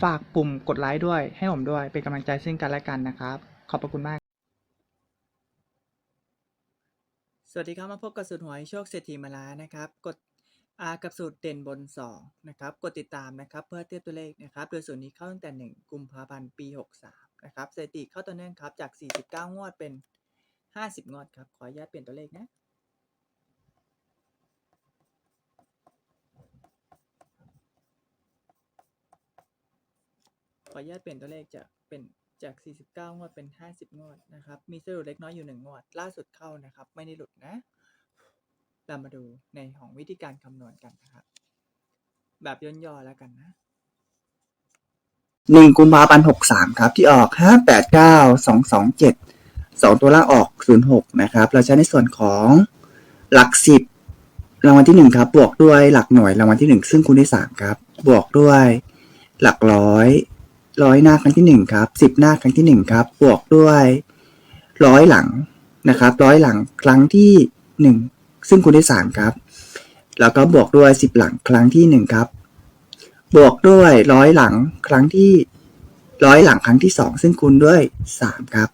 ฝากปุ่มกดไลค์ด้วย ให้ผมด้วย เป็นกำลังใจซึ่งกันและกันนะครับ ขอบพระคุณมาก สวัสดีครับ มาพบกับสูตรหวยโชคเศรษฐีมาแล้วนะครับ กดอากับสูตรเด่นบน 2 นะครับ กดติดตามนะครับเพื่อเทียบตัวเลขนะครับ โดยสูตรนี้เข้าตั้งแต่ 1 กุมภาพันธ์ปี 63 นะครับสถิติเข้าต่อเนื่องครับจาก 49 งวดเป็น 50 งวดครับ ขออนุญาตเปลี่ยนตัวเลขนะ ขออนุญาตเปลี่ยนตัวเลขจากเป็นจาก 49 งวดเป็น 50 งวดนะครับ มีสะดุดเล็กน้อยอยู่ 1 งวด ล่าสุดเข้านะครับ ไม่ได้หลุดนะ เรามาดูในของวิธีการคำนวณกันนะครับ แบบย่นย่อแล้วกันนะหนึ่งกุมภาพันธ์หกสามครับ ที่ออกห้าแปดเก้าสองสองเจ็ดสองตัวล่างออกศูนย์หกนะครับ เราใช้ในส่วนของหลักสิบรางวัลที่หนึ่งครับ บวกด้วยหลักหน่วยรางวัลที่หนึ่งซึ่งคูณด้วยสามครับ บวกด้วย หลักร้อย ร้อยหน้าครั้งที่หนึ่งครับสิบหน้าครั้งที่หนึ่งครับ บวกด้วยร้อยหลังนะครับร้อยหลังครั้งที่หนึ่งซึ่งคูณด้วยสามครับ แล้วก็บวกด้วยสิบหลังครั้งที่หนึ่งครับ บวกด้วยร้อยหลังครั้งที่ร้อยหลังครั้งที่สองซึ่งคูณด้วยสามครับ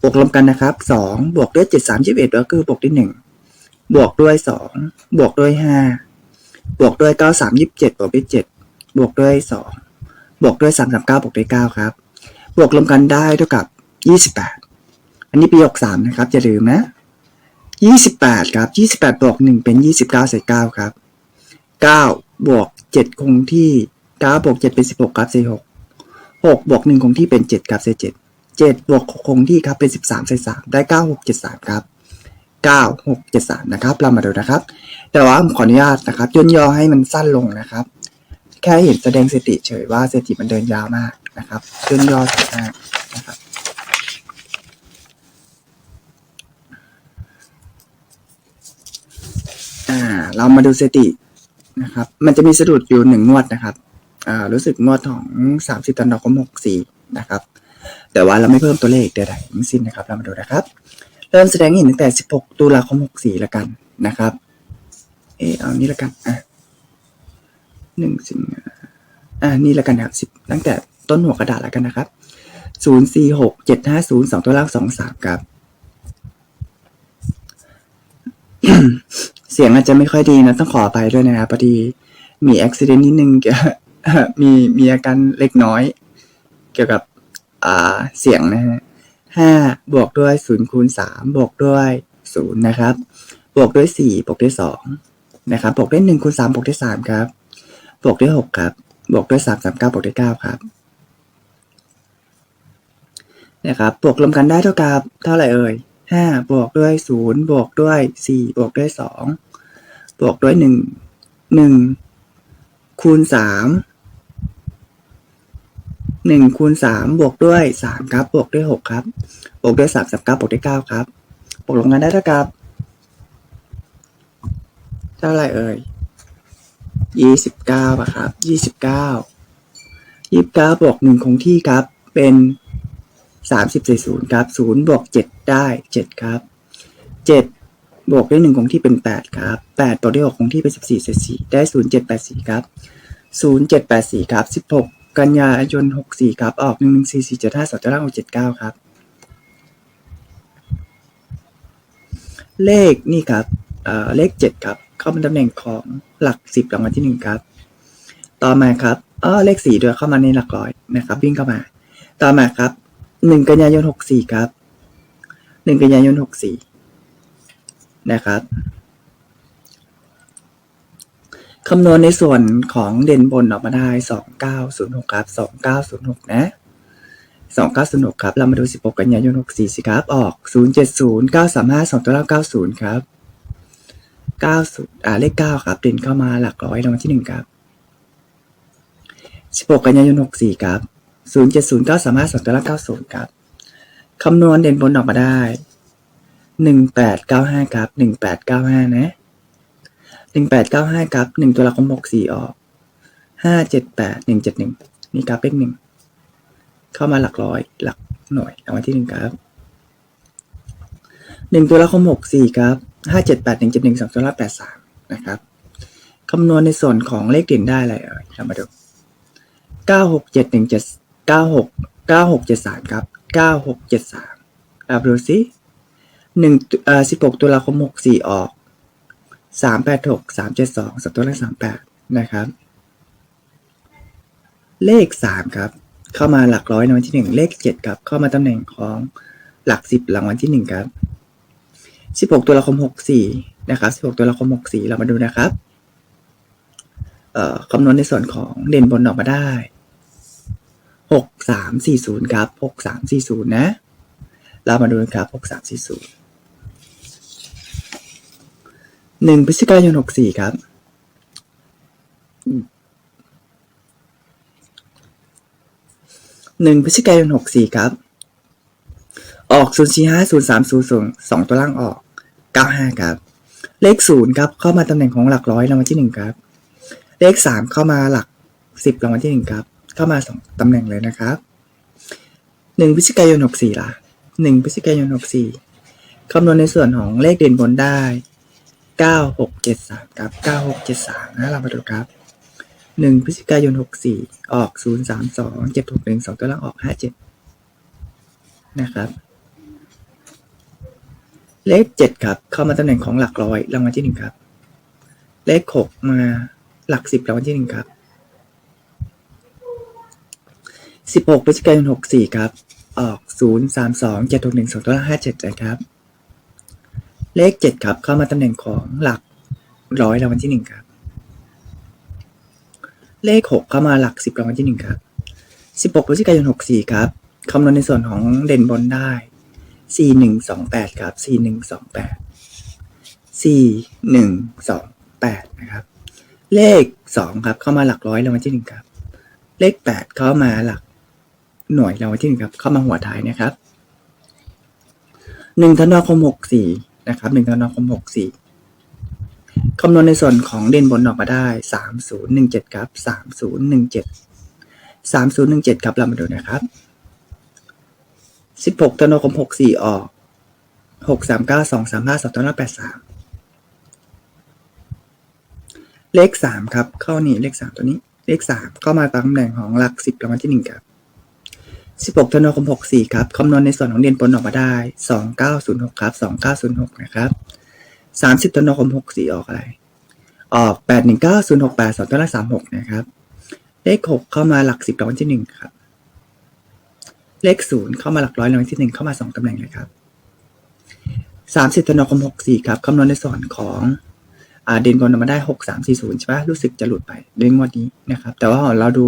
บวกรวมกันนะครับสองบวกด้วยเจ็ดสามสิบเอ็ดก็คือบวกด้วยหนึ่งบวกด้วยสองบวกด้วยห้าบวกด้วยเก้าสามยี่สิบเจ็ดบวกด้วยเจ็ดบวกด้วยสอง บวกด้วยสามสามเก้าบวกด้วยเก้าครับ บวกรวมกันได้เท่ากับยี่สิบแปดอันนี้ปีหกสามนะครับ อย่าลืมนะยี่สิบแปดครับยี่สิบแปดบวกหนึ่งเป็นยี่สิบเก้าเศษเก้าครับเก้าบวกเจ็ดคงที่เก้าบวกเจ็ดเป็นสิบหกครับเศษหกหกบวกหนึ่งคงที่เป็นเจ็ดครับเศษเจ็ดเจ็ดบวกหกคงที่ครับ เป็นสิบสามเศษสามได้เก้าหกเจ็ดสามครับเก้าหกเจ็ดสามนะครับ เรามาดูนะครับ แต่ว่าผมขออนุญาตนะครับย่นย่อให้มันสั้นลงนะครับ ค่เห็นแสดงสติเฉยว่าสติมันเดินยาวมากนะครับย่นยอสวยมากนะครับอ่าเรามาดูสตินะครับ มันจะมีสะดุดอยู่หนึ่งงวดนะครับอ่ารู้สึกงวดของสามสิบธันวาคมหกสี่นะครับ แต่ว่าเราไม่เพิ่มตัวเลขใดๆทั้งสิ้นนะครับ เรามาดูนะครับ เริ่มแสดงเห็นตั้งแต่สิบหกตุลาคมหกสี่ละกันนะครับ เออเอานี้ละกันอะ หนึ่งสิงหาอ่านี่ละกันครับสิบตั้งแต่ต้นหัวกระดาษแล้วกันนะครับศูนย์สี่หกเจ็ดห้าศูนย์สองตัวล่างสองสามครับ เสียงอาจจะไม่ค่อยดีนะ ต้องขออภัยด้วยนะครับพอดีมีอุบิเหตุนิดนึงเกี่ยมีมีอาการเล็กน้อย เกี่ยวกับอ่าเสียงนะฮะห้าบวกด้วยศูนย์คูณสามบวกด้วยศูนย์นะครับ บวกด้วยสี่บวกด้วยสองนะครับ บวกด้วยหนึ่งคูณสามบวกด้วยสามครับ บวกด้วยหกครับ บวกด้วยสามสามเก้าบวกด้วยเก้าครับ นะครับ บวกรวมกันได้เท่ากับ เท่าไหร่เอ่ยห้าบวกด้วยศูนย์บวกด้วยสี่บวกด้วยสองบวกด้วยหนึ่งหนึ่งคูณสามหนึ่งคูณสามบวกด้วยสามครับ บวกด้วยหกครับ บวกด้วยสามสิบเก้าบวกด้วยเก้าครับ บวกลงกันได้เท่ากับ เท่าไหร่เอ่ย ยี่สิบเก้าครับยี่สิบเก้ายี่สิบเก้าบวกหนึ่งคงที่ครับ เป็นสามสิบสี่ศูนย์ครับศูนย์บวกเจ็ดได้เจ็ดครับเจ็ดบวกด้วยหนึ่งคงที่เป็นแปดครับแปดบวกด้วยหกคงที่เป็นสิบสี่เศษสี่ได้ศูนย์เจ็ดแปดสี่ครับศูนย์เจ็ดแปดสี่ครับสิบหกกันยายนหกสี่ครับ ออกหนึ่งหนึ่งสี่สี่เจ็ดห้าสองเจ็ดห้าหกเจ็ดเก้าครับ เลขนี่ครับเเลขเจ็ดครับ เข้าเป็นตำแหน่งของหลักสิบรางวัลที่หนึ่งครับ ต่อมาครับเออเลขสี่ด้วยเข้ามาในหลักร้อยนะครับ วิ่งเข้ามา ต่อมาครับหนึ่งกันยายนหกสี่ครับหนึ่งกันยายนหกสี่นะครับคำนวณในส่วนของเด่นบนออกมาได้สองเก้าศูนย์หกครับสองเก้าศูนย์หกนะสองเก้าศูนย์หกครับ เรามาดูสิบหกกันยายนหกสี่สิครับ ออกศูนย์เจ็ดศูนย์เก้าสามห้าสองตัวเลขเก้าศูนย์ครับ เก้าศูนย์อาเลขเก้าครับ เด่นเข้ามาหลักร้อยรางวัลที่หนึ่งครับสิบหกกันยายนหกสี่ครับศูนย์เจ็ดศูนย์เก้าสามห้าสองตัวเลขเก้าศูนย์ครับคำนวณเด่นบนออกมาได้หนึ่งแปดเก้าห้าครับหนึ่งแปดเก้าห้านะหนึ่งแปดเก้าห้าครับหนึ่งตัวละครหกสี่ออกห้าเจ็ดแปดหนึ่งเจ็ดหนึ่งนี่ครับเลขหนึ่งเข้ามาหลักร้อย หลักหน่วยรางวัลที่หนึ่งครับหนึ่งตัวละครหกสี่ครับ ห้าเจ็ดแปดหนึ่งเจ็ดหนึ่งสองตัวละแปดสามนะครับคำนวณในส่วนของเลขเด่นได้อะไรเอ่ยเรามาดูเก้าหกเจ็ดหนึ่งเจ็ดเก้าหกเก้าหกเจ็ดสามครับเก้าหกเจ็ดสามเราดูสิหนึ่งเอ่อสิบหกตัวละครหกสี่ออกสามแปดหกสามเจ็ดสองสับตัวเลขสามแปดนะครับ เลขสามครับ เข้ามาหลักร้อยในวันที่หนึ่งเลขเจ็ดครับ เข้ามาตำแหน่งของหลักสิบรางวัลที่หนึ่งครับ สิบหกตัวละครหกสี่นะครับสิบหกตัวละครหกสี่เรามาดูนะครับเอ่อคำนวณในส่วนของเด่นบนออกมาได้หกสามสี่ศูนย์ครับหกสามสี่ศูนย์นะ เรามาดูนะครับหกสามสี่ศูนย์หนึ่งพฤศจิกายนหกสี่ครับหนึ่งพฤศจิกายนหกสี่ครับ ออกศูนย์สี่ห้าศูนย์สามศูนย์ศูนย์สองตัวล่างออกเก้าห้าครับ เลขศูนย์ครับ เข้ามาตำแหน่งของหลักร้อยรางวัลที่หนึ่งครับ เลขสามเข้ามาหลักสิบรางวัลที่หนึ่งครับ เข้ามาสองตำแหน่งเลยนะครับหนึ่งพฤศจิกายนหกสี่ล่ะหนึ่งพฤศจิกายนหกสี่คำนวณในส่วนของเลขเด่นบนได้เก้าหกเจ็ดสามครับเก้าหกเจ็ดสามนะเรามาดูครับหนึ่งพฤศจิกายนหกสี่ออกศูนย์สามสองเจ็ดหกหนึ่งสองตัวล่างออกห้าเจ็ดนะครับ เลขเจ็ดครับ เข้ามาตำแหน่งของหลักร้อยรางวัลที่หนึ่งครับ เลขหกมาหลักสิบรางวัลที่หนึ่งครับสิบหกพฤศจิกายนหกสี่ครับ ออกศูนย์สามสองเจ็ดหกหนึ่งสองตัวล่างห้าเจ็ดนะครับ เลขเจ็ดครับ เข้ามาตำแหน่งของหลักร้อยรางวัลที่หนึ่งครับ เลขหกเข้ามาหลักสิบรางวัลที่หนึ่งครับสิบหกพฤศจิกายนหกสี่ครับคำนวณในส่วนของเด่นบนได้ สี่หนึ่งสองแปดครับสี่หนึ่งสองแปดสี่หนึ่งสองแปดนะครับ เลขสองครับเข้ามาหลักร้อยรางวัลที่หนึ่งครับ เลขแปดเข้ามาหลักหน่วยรางวัลที่หนึ่งครับ เข้ามาหัวท้ายนะครับหนึ่งธันวาคมหกสี่นะครับหนึ่งธันวาคมหกสี่คำนวณในส่วนของเด่นบนออกมาได้สามศูนย์หนึ่งเจ็ดครับสามศูนย์หนึ่งเจ็ดสามศูนย์หนึ่งเจ็ดครับเรามาดูนะครับ สิบหกธันวาคมหกสี่ออกหกสามเก้าสองสามห้าสองตัวหน้าแปดสามเลขสามครับ เข้านี่เลขสามตัวนี้ เลขสามเข้ามาตามตำแหน่งของหลักสิบรางวัลที่หนึ่งครับสิบหกธันวาคมหกสี่ครับคำนวณในส่วนของเด่นบนออกมาได้สองเก้าศูนย์หกครับสองเก้าศูนย์หกนะครับสามสิบธันวาคมหกสี่ออกอะไร ออกแปดหนึ่งเก้าศูนย์หกแปดสองตัวละสามหกนะครับ เลขหกเข้ามาหลักสิบรางวัลที่หนึ่งครับ เลขศูนย์เข้ามาหลักร้อยรางวัลที่หนึ่งเข้ามาสองตำแหน่งเลยครับสามสิบธันวาคมหกสี่ครับคำนวณในส่วนของอ่าเด่นบนออกมาได้หกสามสี่ศูนย์ใช่ปะรู้สึกจะหลุดไปด้วยงวดนี้นะครับ แต่ว่าเราดู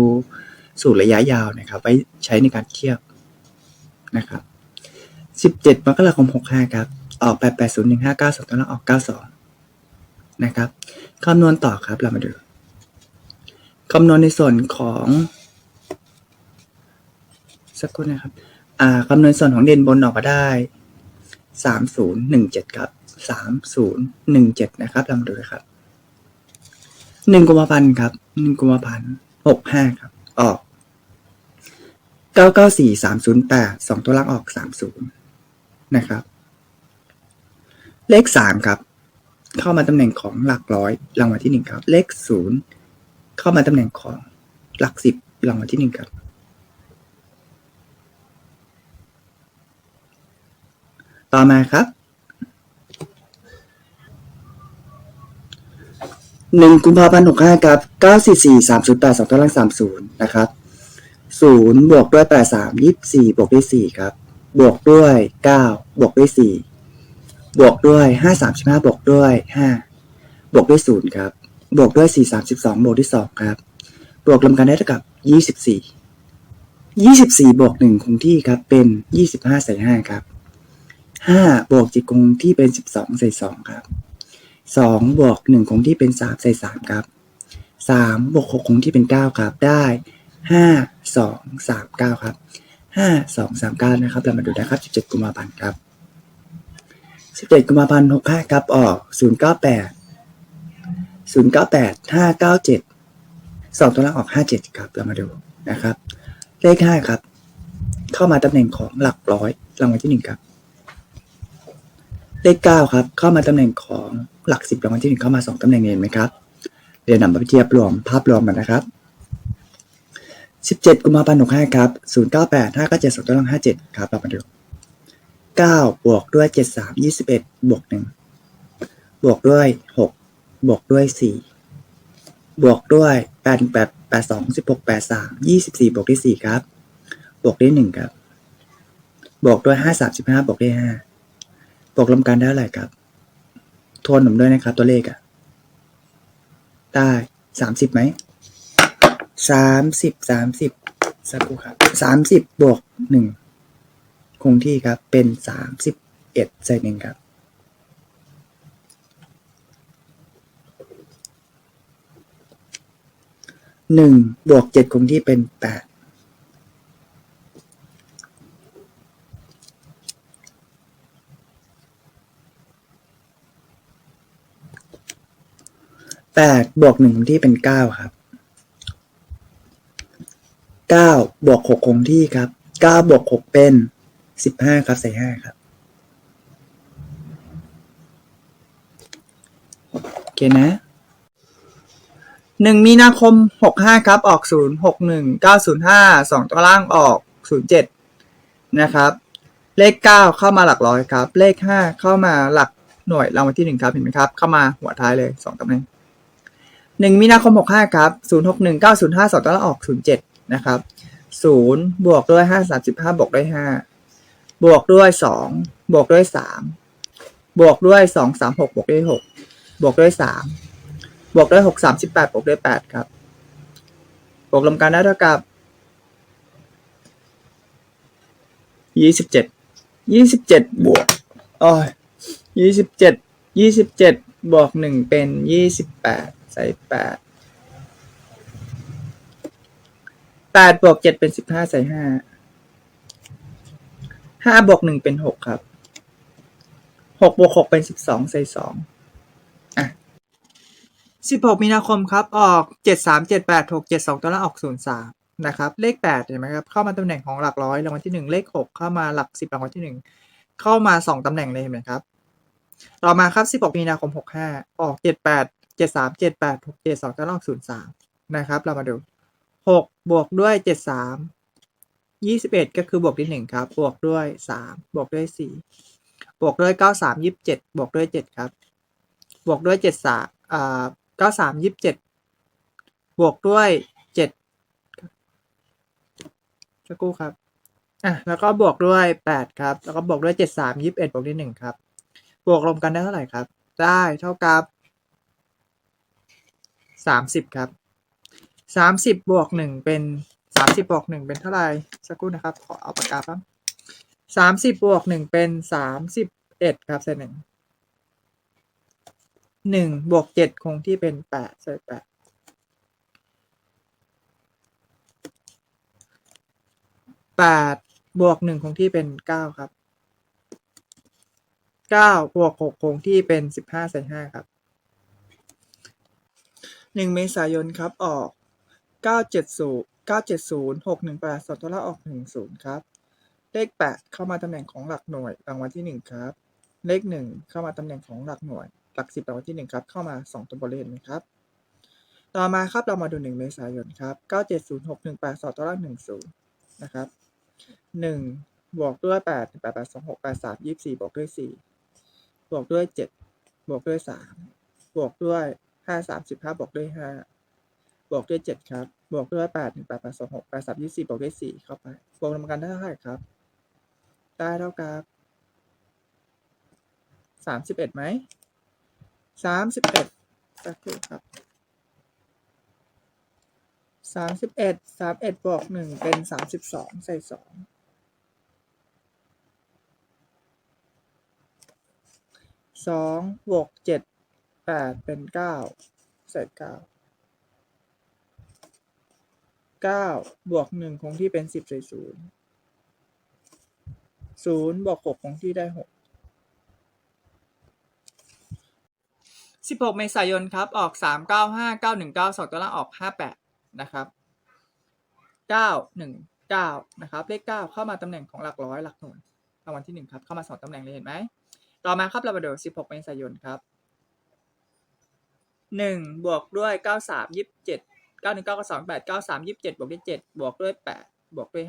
สูตรระยะยาวนะครับ ไว้ใช้ในการเทียบนะครับสิบเจ็ดมกราคมหกห้าครับ ออกแปดแปดศูนย์หนึ่งห้าเก้าสองตัวแล้วออกเก้าสองนะครับคำนวณต่อครับเรามาดูคำนวณในส่วนของ สักครู่นะครับ อ่าคำนวณส่วนของเด่นบนออกมาได้สามศูนย์หนึ่งเจ็ดครับสามศูนย์หนึ่งเจ็ดนะครับเรามาดูนะครับหนึ่งกุมภาพันธ์ครับหนึ่งกุมภาพันธ์หกห้าครับ ออกเก้าเก้าสี่สามศูนย์แปดสองตัวล่างออกสามศูนย์นะครับ เลขสามครับ เข้ามาตำแหน่งของหลักร้อยรางวัลที่หนึ่งครับ เลขศูนย์เข้ามาตำแหน่งของหลักสิบรางวัลที่หนึ่งครับ ต่อมาครับหนึ่งกุมภาพันธ์หกห้าครับเก้าสี่สี่สามศูนย์แปดสองตัวล่างสามศูนย์นะครับศูนย์บวกด้วยแปดสามยี่สี่บวกด้วยสี่ครับ บวกด้วยเก้าบวกด้วยสี่บวกด้วยห้าสามสิบห้าบวกด้วยห้าบวกด้วยศูนย์ครับ บวกด้วยสี่สามสิบสองบวกด้วยสองครับ บวกรวมกันได้เท่ากับยี่สิบสี่ยี่สิบสี่บวกหนึ่งคงที่ครับเป็นยี่สิบห้าใส่ห้าครับ ห้าบวกจิตคงที่เป็นสิบสองใส่สองครับสองบวกหนึ่งคงที่เป็นสามใส่สามครับสามบวกหกคงที่เป็นเก้าครับได้ห้าสองสามเก้าครับห้าสองสามเก้านะครับเรามาดูนะครับสิบเจ็ดกุมภาพันธ์ครับสิบเจ็ดกุมภาพันธ์หกห้าครับออกศูนย์เก้าแปดศูนย์เก้าแปดห้าเก้าเจ็ดสองตัวล่างออกห้าเจ็ดครับเรามาดูนะครับ เลขห้าครับ เข้ามาตำแหน่งของหลักร้อยรางวัลที่หนึ่งครับ เลขเก้าครับ เข้ามาตำแหน่งของหลักสิบรางวัลที่หนึ่งเข้ามาสองตำแหน่งเห็นไหมครับเดี๋ยวนำมาเทียบรวมภาพรวมกันนะครับสิบเจ็ดกุมภาพันธ์หกห้าครับศูนย์เก้าแปดห้าเก้าเจ็ดสองตัวล่างห้าเจ็ดครับเรามาดูเก้าบวกด้วยเจ็ดสามยี่สิบเอ็ดบวกหนึ่งบวกด้วยหกบวกด้วยสี่บวกด้วยแปดแปดแปดสองสิบหกแปดสามยี่สิบสี่บวกด้วยสี่ครับ บวกด้วยหนึ่งครับ บวกด้วยห้าสามสิบห้าบวกด้วยห้า บวกรวมกันได้เท่าไหร่ครับ ทวนผมด้วยนะครับ ตัวเลขอะได้สามสิบไหมสามสิบสามสิบสักครู่ครับสามสิบบวกหนึ่งคงที่ครับ เป็นสามสิบเอ็ดใส่หนึ่งครับหนึ่งบวกเจ็ดคงที่เป็นแปด แปดบวกหนึ่งคงที่เป็นเก้าครับเก้าบวกหกคงที่ครับเก้าบวกหกเป็นสิบห้าครับใส่ห้าครับโอเคนะหนึ่งมีนาคมหกห้าครับออกศูนย์หกหนึ่งเก้าศูนย์ห้าสองตัวล่างออกศูนย์เจ็ดนะครับ เลขเก้าเข้ามาหลักร้อยครับ เลขห้าเข้ามาหลักหน่วยรางวัลที่หนึ่งครับเห็นไหมครับ เข้ามาหัวท้ายเลยสองตำแหน่ง หนึ่งมีนาคมหกห้าครับศูนย์หกหนึ่งเก้าศูนย์ห้าสองตัวล่าออกศูนย์เจ็ดนะครับศูนย์บวกด้วยห้าสามสิบห้าบวกด้วยห้าบวกด้วยสองบวกด้วยสามบวกด้วยสองสามหกบวกด้วยหกบวกด้วยสามบวกด้วยหกสามสิบแปดบวกด้วยแปดครับ บวกรวมกันได้เท่ากับยี่สิบเจ็ดยี่สิบเจ็ดบวกอ๋อยี่สิบเจ็ดยี่สิบเจ็ดบวกหนึ่งเป็นยี่สิบแปด ใส่แปดแปดบวกเจ็ดเป็นสิบห้าใส่ห้าห้าบวกหนึ่งเป็นหกครับหกบวกหกเป็นสิบสองใส่สองอะสิบหกมีนาคมครับ ออกเจ็ดสามเจ็ดแปดหกเจ็ดสองตัวละออกศูนย์สามนะครับ เลขแปดเห็นไหมครับ เข้ามาตำแหน่งของหลักร้อยรางวัลที่หนึ่งเลขหกเข้ามาหลักสิบรางวัลที่หนึ่งเข้ามาสองตำแหน่งเลยเห็นไหมครับ ต่อมาครับสิบหกมีนาคมหกห้าออกเจ็ดแปด เจ็ดสามเจ็ดแปดหกเจ็ดสองตัวละออกศูนย์สามนะครับ เรามาดูหกบวกด้วยเจ็ดสามยี่สิบเอ็ดก็คือบวกที่หนึ่งครับ บวกด้วยสามบวกด้วยสี่บวกด้วยเก้าสามยี่สิบเจ็ดบวกด้วยเจ็ดครับ บวกด้วยเจ็ดสามอ่าเก้าสามยี่สิบเจ็ดบวกด้วยเจ็ดสักครู่ครับอะแล้วก็บวกด้วยแปดครับ แล้วก็บวกด้วยเจ็ดสามยี่สิบเอ็ดบวกด้วยหนึ่งครับ บวกรวมกันได้เท่าไหร่ครับ ได้เท่ากับ สามสิบครับสามสิบบวกหนึ่งเป็นสามสิบบวกหนึ่งเป็นเท่าไหร่สักครู่นะครับ ขอเอาปากกาแป๊บสามสิบบวกหนึ่งเป็นสามสิบเอ็ดครับใส่หนึ่งหนึ่งบวกเจ็ดคงที่เป็นแปดใส่แปดแปดบวกหนึ่งคงที่เป็นเก้าครับเก้าบวกหกคงที่เป็นสิบห้าใส่ห้าครับ หนึ่งเมษายนครับออกเก้าเจ็ดศูนย์เก้าเจ็ดศูนย์หกหนึ่งแปดสองตัวละออกหนึ่งศูนย์ครับ เลขแปดเข้ามาตำแหน่งของหลักหน่วยรางวัลที่หนึ่งครับ เลขหนึ่งเข้ามาตำแหน่งของหลักหน่วย หลักสิบรางวัลที่หนึ่งครับ เข้ามาสองตัวบริเวณนะครับ ต่อมาครับเรามาดูหนึ่งเมษายนครับเก้าเจ็ดศูนย์หกหนึ่งแปดสองตัวละหนึ่งศูนย์นะครับหนึ่งบวกด้วยแปดแปดแปดสองหกแปดสามยี่สิบสี่บวกด้วยสี่บวกด้วยเจ็ดบวกด้วยสามบวกด้วย ห้าสามสิบห้าบวกด้วยห้าบวกด้วยเจ็ดครับ บวกด้วยแปดหนึ่งแปดแปดสองหกแปดสามยี่สิบบวกด้วยสี่เข้าไป บวกรวมกันได้เท่าไหร่ครับ ได้เท่ากับสามสิบเอ็ดไหมสามสิบเอ็ดสักครู่ครับสามสิบเอ็ดสามเอ็ดบวกหนึ่งเป็นสามสิบสองใส่สองสองบวกเจ็ด แปดเป็นเก้าใส่เก้าเก้าบวกหนึ่งคงที่เป็นสิบใส่ศูนย์ศูนย์บวกหกคงที่ได้หก16เมษายนครับ ออก3 9 5 9 1 9 2ตัวล่างออก58นะครับ9 1 9นะครับ เลข9เข้ามาตำแหน่งของหลักร้อยหลักหน่วยรางวัลที่1ครับ เข้ามา2ตำแหน่งเลยเห็นไหม ต่อมาครับเรามาดู16เมษายนครับ 1บวกด้วย93 27 9 1 9 2 8 9 3 27บวกด้วย7บวกด้วย8บวกด้วย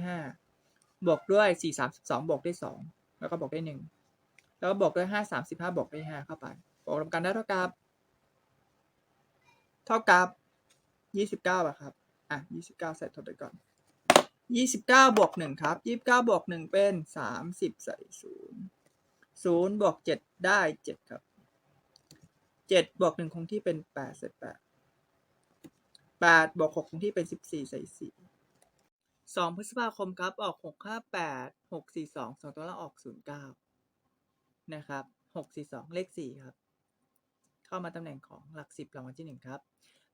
5บวกด้วย4 32บวกด้วย2แล้วก็บวกด้วย1แล้วก็บวกด้วย5 35บห้าบวกด้วย5เข้าไปบวกรวมกันได้เท่ากับ เท่ากับยี่สิบเก้าอะครับอะยี่สิบเก้าใส่ทดไปก่อนยี่สิบเก้าบวกหนึ่งครับยี่สิบเก้าบวกหนึ่งเป็นสามสิบใส่ศูนย์ศูนย์บวกเจ็ดได้เจ็ดครับ เจ็ดบวกหนึ่งคงที่เป็นแปดใส่แปดแปดบวกหกคงที่เป็นสิบสี่ใส่สี่สองพฤษภาคมครับ ออกหกห้าแปดหกสี่สองสองตัวละออกศูนย์เก้านะครับหกสี่สองเลขสี่ครับ เข้ามาตำแหน่งของหลักสิบรางวัลที่หนึ่งครับ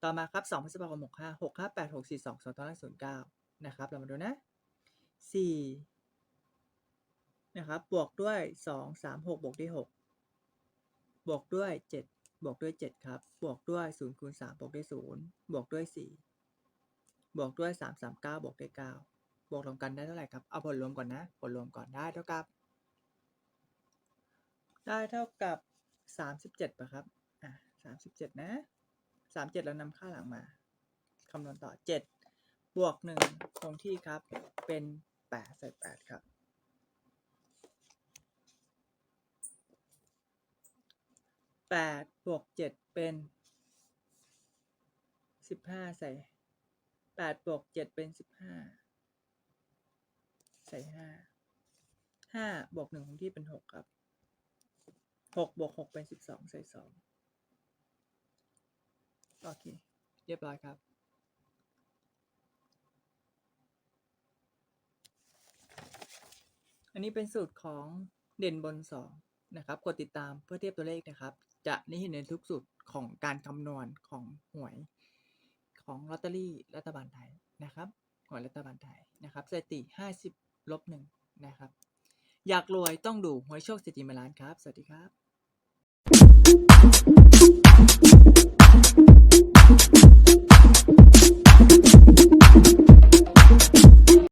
ต่อมาครับสองพฤษภาคมหกห้าหกห้าแปดหกสี่สองสองตอนแรกศูนย์เก้านะครับ เรามาดูนะสี่นะครับ บวกด้วยสองสามหกบวกด้วยหกบวกด้วยเจ็ด บวกด้วยเจ็ดครับ บวกด้วยศูนย์คูณสามบวกด้วยศูนย์บวกด้วยสี่บวกด้วยสามสามเก้าบวกด้วยเก้าบวกรวมกันได้เท่าไหร่ครับ เอาผลรวมก่อนนะ ผลรวมก่อนได้เท่ากับ ได้เท่ากับสามสิบเจ็ดป่ะครับ อะสามสิบเจ็ดนะสามเจ็ดแล้วนำค่าหลังมา คำนวณต่อเจ็ดบวกหนึ่งคงที่ครับ เป็นแปดใส่แปดครับ แปดบวกเจ็ดเป็นสิบห้าใส่แปดบวกเจ็ดเป็นสิบห้าใส่ห้าห้าบวกหนึ่งคงที่เป็นหกครับหกบวกหกเป็นสิบสองใส่สองโอเค เรียบร้อยครับอันนี้เป็นสูตรของเด่นบนสองนะครับ กดติดตามเพื่อเทียบตัวเลขนะครับ จะนี่ในทุกสุดของการคำนวณของหวยของลอตเตอรี่รัฐบาลไทยนะครับหวยรัฐบาลไทยนะครับสถิติ 50ลบหนึ่งนะครับ อยากรวยต้องดูหวยโชคเศรษฐีมาลานครับ สวัสดีครับ